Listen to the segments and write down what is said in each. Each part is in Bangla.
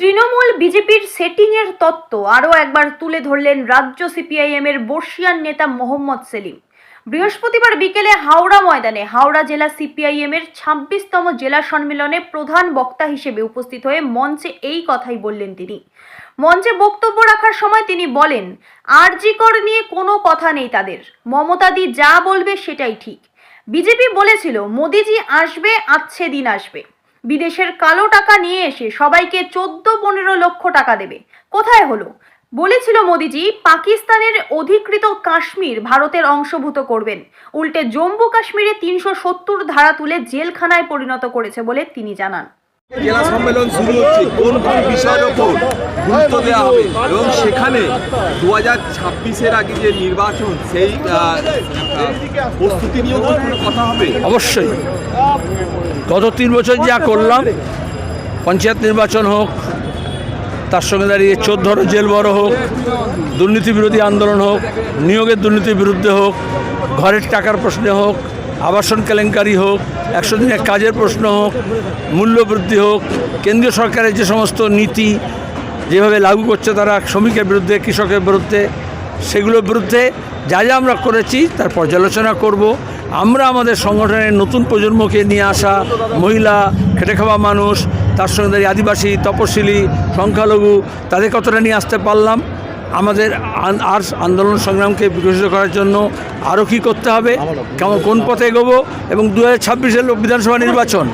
তৃণমূল বিজেপির সেটিংয়ের তত্ত্ব আরও একবার তুলে ধরলেন রাজ্য সিপিআইএমের বর্ষিয়ান নেতা মোহাম্মদ সেলিম। বৃহস্পতিবার বিকেলে হাওড়া ময়দানে হাওড়া জেলা সিপিআইএমের ছাব্বিশতম জেলা সম্মেলনে প্রধান বক্তা হিসেবে উপস্থিত হয়ে মঞ্চে এই কথাই বললেন তিনি। মঞ্চে বক্তব্য রাখার সময় তিনি বলেন আরজিকর নিয়ে কোনো কথা নেই তাদের। মমতাদি যা বলবে সেটাই ঠিক। বিজেপি বলেছিল, মোদিজি আসবে আচ্ছে দিন আসবে। বিদেশের কালো টাকা নিয়ে এসে সবাইকে চোদ্দ পনেরো লক্ষ টাকা দেবে। কোথায় হলো? বলেছিল মোদিজি পাকিস্তানের অধিকৃত কাশ্মীর ভারতের অংশভূত করবেন। উল্টে জম্মু কাশ্মীরে তিনশো সত্তর ধারা তুলে জেলখানায় পরিণত করেছে বলে তিনি জানান। জেলা সম্মেলন শুরু হচ্ছে কোন কোন বিষয়ের ওপর গুরুত্ব দেওয়া হবে? এবং সেখানে দু হাজার ছাব্বিশের আগে যে নির্বাচন সেই প্রস্তুতি নিয়েও কোনো কথা হবে? অবশ্যই। গত তিন বছর যা করলাম, পঞ্চায়েত নির্বাচন হোক, তার সঙ্গে দাঁড়িয়ে চোদ্দর জেল বড় হোক, দুর্নীতি বিরোধী আন্দোলন হোক, নিয়োগের দুর্নীতির বিরুদ্ধে হোক, ঘরের টাকার প্রশ্নে হোক, আবাসন কেলেঙ্কারি হোক, একশো দিনের কাজের প্রশ্ন হোক, মূল্যবৃদ্ধি হোক, কেন্দ্রীয় সরকারের যে সমস্ত নীতি যেভাবে লাগু করছে তারা শ্রমিকের বিরুদ্ধে, কৃষকের বিরুদ্ধে, সেগুলোর বিরুদ্ধে যা যা আমরা করেছি, তার পর্যালোচনা করব। আমরা আমাদের সংগঠনের নতুন প্রজন্মকে নিয়ে আসা মহিলা খেটে খাওয়া মানুষ, তার সঙ্গে আদিবাসী, তপশিলি, সংখ্যালঘু, তাদের কতটা নিয়ে আসতে পারলাম। আমাদের আর আন্দোলন সংগ্রামকে বিকশিত করার জন্য আরও কী করতে হবে, কেমন কোন পথে এগোবো এবং দু হাজার ছাব্বিশের বিধানসভা নির্বাচন,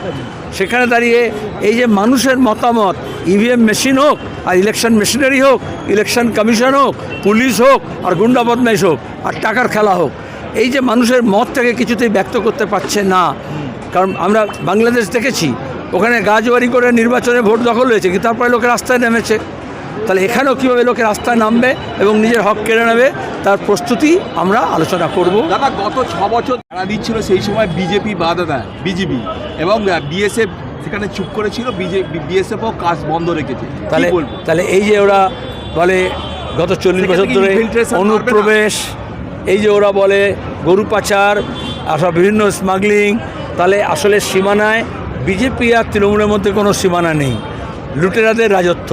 সেখানে দাঁড়িয়ে এই যে মানুষের মতামত ইভিএম মেশিন হোক আর ইলেকশন মেশিনারি হোক ইলেকশন কমিশন হোক পুলিশ হোক আর গুন্ডা বদমাইশ হোক, আর টাকার খেলা হোক এই যে মানুষের মতটাকে কিছুতেই ব্যক্ত করতে পারছে না। কারণ আমরা বাংলাদেশ দেখেছি ওখানে গাছবাড়ি করে নির্বাচনে ভোট দখল হয়েছে কিন্তু তারপরে লোকে রাস্তায় নেমেছে। তাহলে এখানেও কীভাবে লোকে রাস্তায় নামবে এবং নিজের হক কেড়ে নেবে তার প্রস্তুতি আমরা আলোচনা করব। দাদা গত ছ বছর তারা দিচ্ছিল সেই সময় বিজেপি বাধা দেয় বিজেপি এবং বিএসএফ সেখানে চুপ করেছিল বিজেপি বিএসএফও কাজ বন্ধ রেখেছে। তাহলে তাহলে এই যে ওরা বলে গত চল্লিশ বছর ধরে অনুপ্রবেশ এই যে ওরা বলে গরু পাচার, আর সব বিভিন্ন স্মাগলিং তাহলে আসলে সীমানায় বিজেপি আর তৃণমূলের মধ্যে কোনো সীমানা নেই। লুটেরাদের রাজত্ব।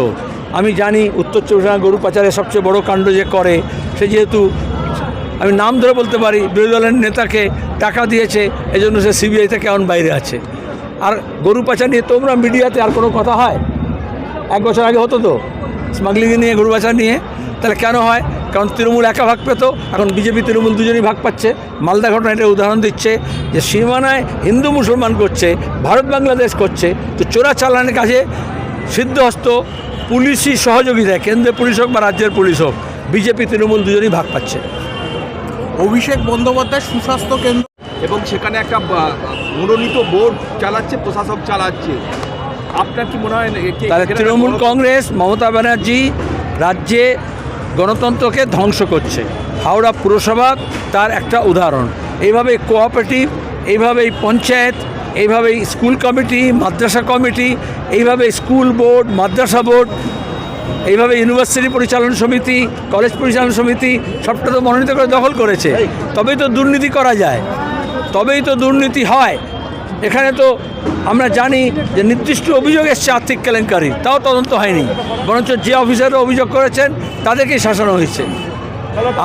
আমি জানি উত্তর চব্বিশ গরু পাচারের সবচেয়ে বড় কাণ্ড যে করে, সে যেহেতু আমি নাম ধরে বলতে পারি, বিরোধী দলের নেতাকে টাকা দিয়েছে, এজন্য সে সিবিআই থেকে এখন বাইরে আছে। আর গরু পাচার নিয়ে তোমরা মিডিয়াতে আর কোনো কথা হয়? এক বছর আগে হতো তো? স্মাগলিং নিয়ে, গরু পাচার নিয়ে? তাহলে কেন হয়? কারণ তৃণমূল একা ভাগ পেত এখন বিজেপি তৃণমূল দুজনেই ভাগ পাচ্ছে। মালদা ঘটনা এটা উদাহরণ দিচ্ছে যে সীমানায় হিন্দু মুসলমান করছে ভারত বাংলাদেশ করছে তো চোরা চালানের কাজে সিদ্ধহস্ত পুলিশই সহযোগিতায় কেন্দ্রের পুলিশ হোক বা রাজ্যের পুলিশ হোক বিজেপি তৃণমূল দুজনেই ভাগ পাচ্ছে। অভিষেক বন্দ্যোপাধ্যায় সুস্বাস্থ্য কেন্দ্র। এবং সেখানে একটা মনোনীত বোর্ড চালাচ্ছে প্রশাসক চালাচ্ছে। আপনার কি মনে হয় তৃণমূল কংগ্রেস মমতা ব্যানার্জি রাজ্যে গণতন্ত্রকে ধ্বংস করছে। হাওড়া পুরসভা তার একটা উদাহরণ। এইভাবে কোঅপারেটিভ এইভাবেই পঞ্চায়েত, এইভাবেই স্কুল কমিটি মাদ্রাসা কমিটি এইভাবে স্কুল বোর্ড মাদ্রাসা বোর্ড এইভাবে ইউনিভার্সিটি পরিচালন সমিতি কলেজ পরিচালন সমিতি, সবটা তো মনোনীত করে দখল করেছে। তবেই তো দুর্নীতি করা যায়। তবেই তো দুর্নীতি হয়। এখানে তো আমরা জানি যে নির্দিষ্ট অভিযোগ এসছে আর্থিক কেলেঙ্কারি, তাও তদন্ত হয়নি। বরঞ্চ যে অফিসাররা অভিযোগ করেছেন, তাদেরকেই শাসানো হয়েছে।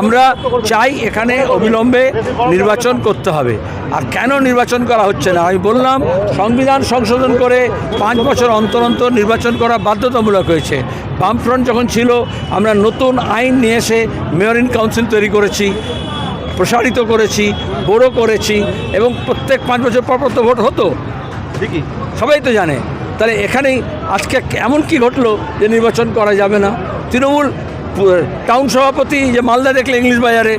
আমরা চাই এখানে অবিলম্বে নির্বাচন করতে হবে। আর কেন নির্বাচন করা হচ্ছে না? আমি বললাম, সংবিধান সংশোধন করে পাঁচ বছর অন্তর অন্তর নির্বাচন করা বাধ্যতামূলক হয়েছে। বামফ্রন্ট যখন ছিল, আমরা নতুন আইন নিয়ে এসে মেয়র ইন কাউন্সিল তৈরি করেছি, প্রসারিত করেছি, বড় করেছি, এবং প্রত্যেক পাঁচ বছর পর তো ভোট হতো। দেখি সবাই তো জানে। তাহলে এখানেই আজকে এমন কি ঘটলো যে নির্বাচন করা যাবে না? তৃণমূল টাউন সভাপতি যে মালদা দেখলে ইংলিশ বাজারে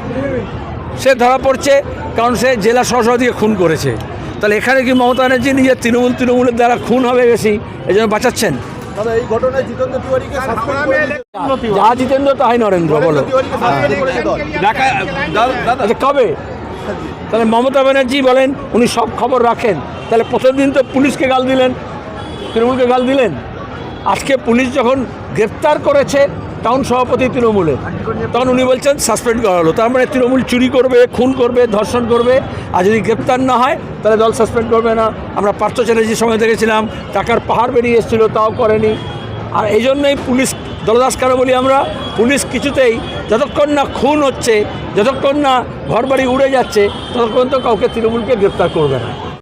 সে ধরা পড়ছে কারণ সে জেলা সহসভাপতিকে খুন করেছে। তাহলে এখানে কি মমতা ব্যানার্জি নিজের তৃণমূল তৃণমূলের দ্বারা খুন হবে বেশি? এই জন্য বাঁচাচ্ছেন। যা জিতেন্দ্র তাই নরেন্দ্র বলো। আচ্ছা কবে? তাহলে মমতা ব্যানার্জি বলেন, উনি সব খবর রাখেন। তাহলে প্রথম দিন তো পুলিশকে গাল দিলেন। তৃণমূলকে গাল দিলেন। আজকে পুলিশ যখন গ্রেপ্তার করেছে টাউন সভাপতি তৃণমূলে, তখন উনি বলছেন, সাসপেন্ড করা হলো। তার মানে তৃণমূল চুরি করবে, খুন করবে, ধর্ষণ করবে। আর যদি গ্রেপ্তার না হয়, তাহলে দল সাসপেন্ড করবে না। আমরা পার্থ চ্যাটার্জির সময় দেখেছিলাম, টাকার পাহাড় বেরিয়ে এসেছিল, তাও করেনি। আর এই জন্যই পুলিশ দলদাস কেন বলি আমরা, পুলিশ কিছুতেই যতক্ষণ না খুন হচ্ছে, যতক্ষণ না ঘরবাড়ি উড়ে যাচ্ছে, ততক্ষণ তো কাউকে তৃণমূলকে গ্রেপ্তার করবে না।